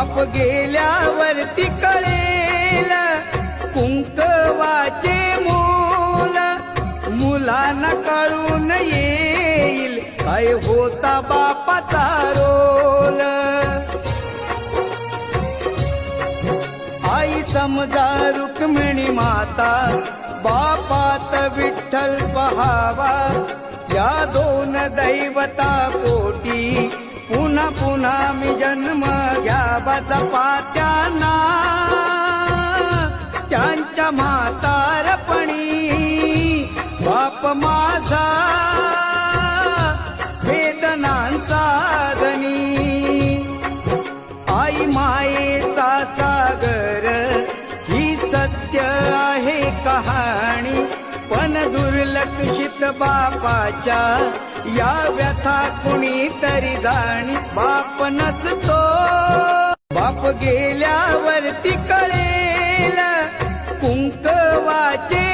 बाप गेल्यावरती कळेल. कुंकवाचे मूल मुलांना कळून येईल. काय होता बापाचा रोल? आई समजा रुक्मिणी माता बापात विठ्ठल पहावा. या दोन दैवता कोटी पुन्हा पुन्हा मी जन्म बाबा जपात्यांना त्यांच्या म्हातारपणी बाप माझा वेदनांचा धनी आई मायेचा सागर ही सत्य आहे कहाणी. पण दुर्लक्षित बापाच्या या व्यथा कुणीतरी जाणी. बाप नस बाप गेल्यावरती कळेल. कुंकवाचे